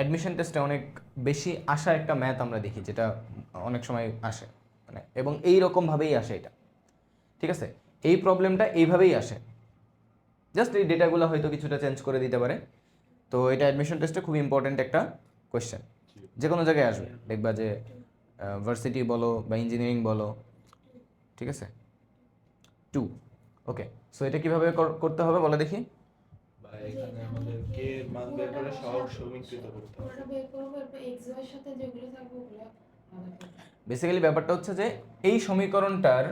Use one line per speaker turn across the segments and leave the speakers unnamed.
Admission টেস্টে অনেক বেশি আসা একটা ম্যাথ আমরা দেখি, যেটা অনেক সময় আসে। মানে এবং এই রকমভাবেই আসে এটা। ঠিক আছে? এই প্রবলেমটা এইভাবেই আসে। জাস্ট এই ডেটাগুলো হয়তো কিছুটা চেঞ্জ করে দিতে পারে। তো এটা অ্যাডমিশন টেস্টে খুব ইম্পর্ট্যান্ট একটা কোয়েশ্চেন যে কোনো জায়গায় আসবে। দেখবা যে ভার্সিটি বলো বা ইঞ্জিনিয়ারিং বলো। ঠিক আছে? টু ওকে সো এটা কীভাবে করতে হবে বলে দেখি?
কে মান বের করে সহগ সমীকৃত করতে। হবে
পুরোটা বের করব এরপর এক্স ওয়াই সাথে যেগুলো থাকবে ওগুলো
বেসিক্যালি ব্যাপারটা হচ্ছে যে এই সমীকরণটার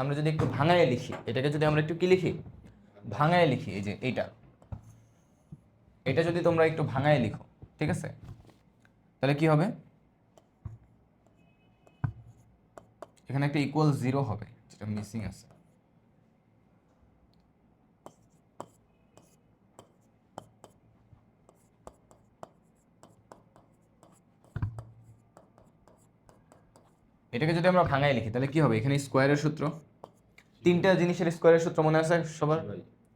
আমরা যদি একটু ভাঙায় লিখি এটাকে যদি আমরা একটু কি লিখি? ভাঙায় লিখি এই যে এইটা। এটা যদি তোমরা একটু ভাঙায় লিখো ঠিক আছে? তাহলে কি হবে? এখানে একটা ইকুয়াল জিরো হবে যেটা মিসিং আছে। এটাকে যদি আমরা ভাঙায় লিখি তাহলে কি হবে? এখানে স্কোয়ারের সূত্র। তিনটা জিনিসের স্কোয়ারের সূত্র মনে আছে সবার?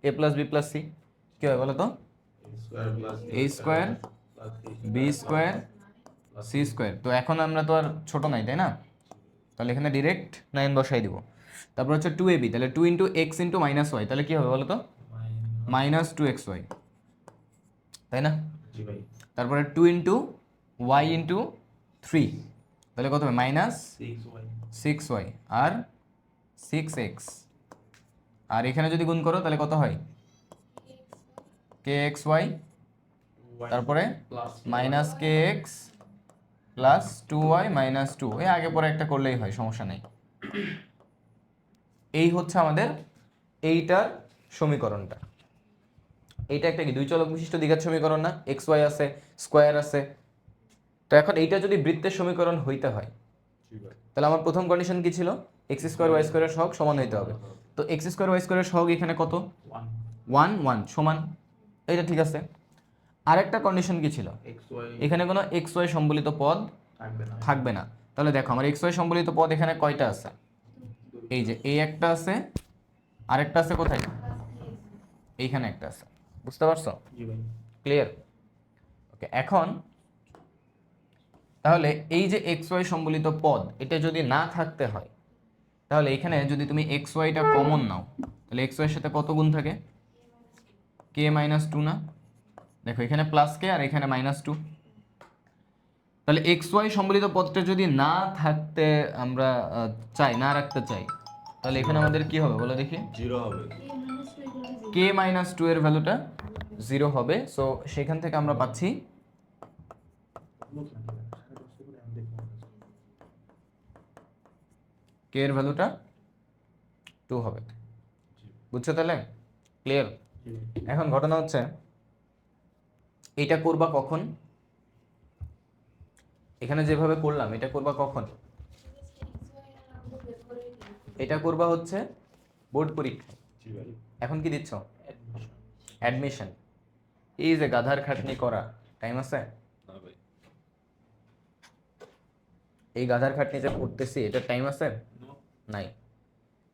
A plus B plus C কি হবে বলো তো a square B square C square তো এখন আমরা তো আর ছোট নাই তাই না? তাহলে এখানে ডিরেক্ট নাইন বসাই দিব। তারপর হচ্ছে টু এ বি তাহলে two into X into minus Y তাহলে কি হবে বলো তো মাইনাস টু এক্স ওয়াই তাই না? তারপরে two into Y into three তাহলে কত হবে? মাইনাস সিক্স ওয়াই আর সিক্স এক্স আর এখানে যদি গুণ করো তাহলে কত হয়? কে এক্স ওয়াই তারপরে minus K X plus two Y minus two এই আগে পরে একটা করলেই হয় সমস্যা নেই। এই হচ্ছে আমাদের এইটার সমীকরণটা। এইটা একটা কি? দুই চলক বিশিষ্ট দ্বিঘাত সমীকরণ না? এক্স ওয়াই আছে স্কোয়ার আছে তো এখন এইটা যদি বৃত্তের সমীকরণ হইতে হয় তাহলে আমার প্রথম কন্ডিশন কি ছিল? এক্স স্কোয়ার ওয়াই স্কোয়ারের সহগ সমান হইতে হবে। তো এক্স স্কোয়ার ওয়াই স্কোয়ারের সহগ এখানে কত?
1
ওয়ান ওয়ান সমান। এইটা ঠিক আছে। আরেকটা কন্ডিশন কি ছিল? এখানে কোনো এক্স ওয়াই সম্বলিত পদ
থাকবে না।
থাকবে না। তাহলে দেখো আমার এক্স ওয়াই সম্বলিত পদ এখানে কয়টা আছে? এই যে এই একটা আছে আরেকটা আছে কোথায়? এইখানে একটা আছে। বুঝতে পারছ? ক্লিয়ার ওকে এখন তাহলে এই যে এক্স ওয়াই সম্বলিত পদ এটা যদি না থাকতে হয় তাহলে এখানে যদি তুমি এক্স ওয়াইটা কমন নাও তাহলে এক্স ওয়াইয়ের সাথে কত গুণ থাকে? কে মাইনাস টু না? দেখো এখানে প্লাস কে আর এখানে মাইনাস টু তাহলে এক্স ওয়াই সম্বলিত পদটা যদি না থাকতে আমরা চাই না রাখতে চাই তাহলে এখানে আমাদের কি হবে বলো দেখি?
জিরো হবে।
কে মাইনাস টু
এর ভ্যালুটা জিরো হবে। সো সেখান থেকে আমরা পাচ্ছি কে এর ভ্যালুটা টু হবে। বুঝছ তাহলে? ক্লিয়ার এখন ঘটনা হচ্ছে এটা করবা কখন? এখানে যেভাবে করলাম এটা করবা কখন। এটা করবা হচ্ছে বোর্ড পরীক্ষা এখন কি দিচ্ছ? অ্যাডমিশন এই যে গাধার খাটনি করা টাইম আছে
না ভাই
এই গাধার খাটনি যে করতেছি এটা টাইম আছে? নাই।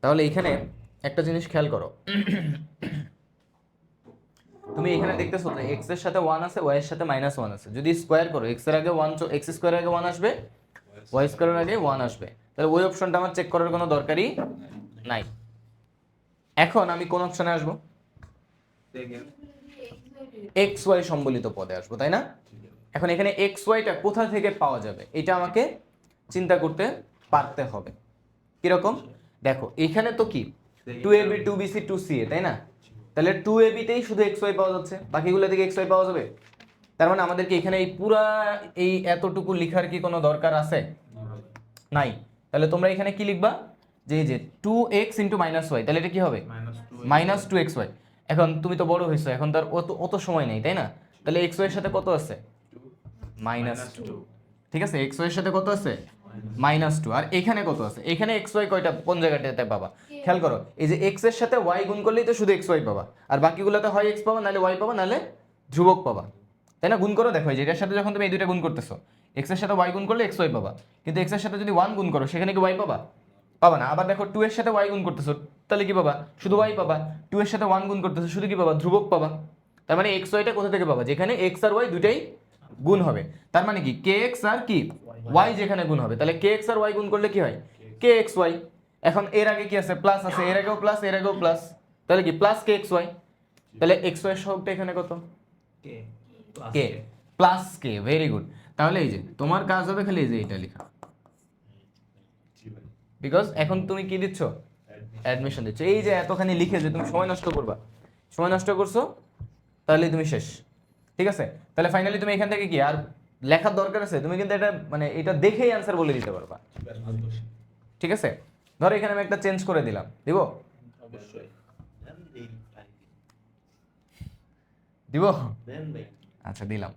তাহলে এখানে একটা জিনিস খেয়াল করো। তুমি এখানে দেখতেছো না এক্সের সাথে ওয়ান আছে ওয়াই এর সাথে মাইনাস ওয়ান আছে। যদি স্কোয়ার করো এক্সের আগে ওয়ান এক্স স্কোয়ার আগে ওয়ান আসবে ওয়াই স্কোয়ারের আগে ওয়ান আসবে। তাহলে ওই অপশনটা আমার চেক করার কোনো দরকারই নাই। এখন আমি কোন অপশনে আসব? এক্স ওয়াই সম্বলিত পদে আসব, তাই না? এখন এখানে এক্স ওয়াইটা কোথা থেকে পাওয়া যাবে? এটা আমাকে চিন্তা করতে পারতে হবে। কীরকম? দেখো এখানে তো কি? Two A B two B C two C A তাই না? তাহলে টু এ বিতেই শুধু এক্স ওয়াই পাওয়া যাচ্ছে। বাকিগুলো থেকে এক্স ওয়াই পাওয়া যাবে? তার মানে আমাদেরকে এখানে এই পুরা এই এতটুকু লিখার কি কোনো দরকার আছে? নাই। তাহলে তোমরা এখানে কি লিখবা? যে যে two X into minus Y তাহলে এটা কি হবে?
Minus two
minus two X Y এখন তুমি তো বড় হয়েছো এখন তার অত অত সময় নেই তাই না? তাহলে এক্স ওয়াই এর সাথে কত আছে? মাইনাস টু ঠিক আছে? এক্স ওয়াই এর সাথে কত আছে? মাইনাস টু আর এখানে কত আছে? এখানে এক্স ওয়াই কয়টা? কোন জায়গাটাতে পাবা? খেয়াল করো এই যে এক্সের সাথে ওয়াই গুণ করলেই তো শুধু এক্স ওয়াই পাবা। আর বাকিগুলোতে হয় এক্স পাবা নাহলে ওয়াই পাবা নাহলে ধ্রুবক পাবা। তাই না? গুণ করো দেখো এই যে এটার সাথে যখন তুমি এই দুইটা গুণ করতেছো এক্সের সাথে ওয়াই গুণ করলে এক্স ওয়াই পাবা। কিন্তু এক্সের সাথে যদি ওয়ান গুণ করো সেখানে কি ওয়াই পাবা? পাবা না। আবার দেখো টু এর সাথে ওয়াই গুণ করতেছো তাহলে কি পাবা? শুধু ওয়াই পাবা। টু এর সাথে ওয়ান গুণ করতেছো শুধু কি পাবা? ধ্রুবক পাবা। তার মানে এক্স ওয়াইটা কোথা থেকে পাবা? যেখানে এক্স আর ওয়াই দুটাই গুণ হবে। তার মানে কি? কে এক্স আর কি? ওয়াই যেখানে গুণ হবে। তাহলে কে এক্স আর ওয়াই গুণ করলে কি হয়? কে এক্স ওয়াই এখন এর আগে কি আছে? প্লাস আছে। এর আগেও প্লাস এর আগেও প্লাস তাহলে কি? প্লাস কে এক্স ওয়াই তাহলে এক্স ওয়াই সহগটা এখানে কত?
K
K plus K very good তাহলে এই যে তোমার কাজ হবে খালি এই যে এটা লেখা। বিকজ এখন তুমি কি দিচ্ছ? অ্যাডমিশন দিচ্ছ। এই যে এতখানি লিখে যে তুমি সময় নষ্ট করবা। সময় নষ্ট করছ তাহলে তুমি শেষ। ঠিক আছে? তাহলে ফাইনালি তুমি এখান থেকে কি আর লেখার দরকার আছে? তুমি কিন্তু এটা মানে এটা দেখেই অ্যান্সার বলে দিতে পারবা। ঠিক আছে? ধরো এখানে আমি একটা চেঞ্জ করে দিলাম। দিব? দিব? আচ্ছা দিলাম।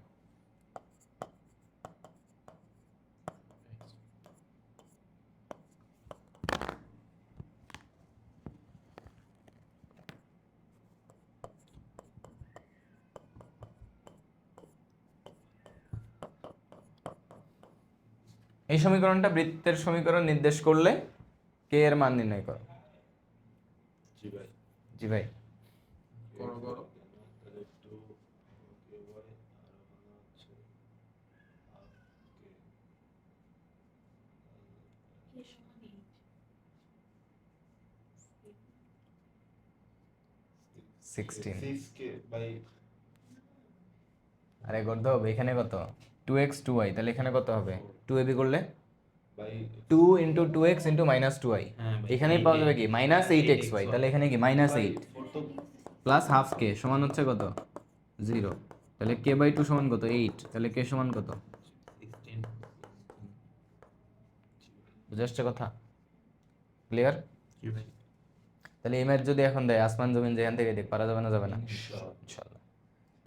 এই সমীকরণটা বৃত্তের সমীকরণ নির্দেশ করলে কে এর মান নির্ণয় করো।
জি ভাই।
জি? সিক্সটিন আরে গর্ধব এখানে কত? টু এক্স টু ওয়াই তাহলে এখানে কত হবে? টু এবি করলে?
By
two into two X into minus two Y এখানেই পাওয়া যাবে কি? Minus eight x
8xy
Y তাহলে এখানে কি? Minus eight plus half K সমান হচ্ছে কত? জিরো তাহলে কে বাই টু সমান কত? এইট তাহলে কে সমান কত? বুঝে কথা? ক্লিয়ার তাহলে এই ম্যাচ যদি এখন দেয় আসমান জমিন যেখান থেকে দেখ পারা যাবে না যাবে না। ইনশাল্লাহ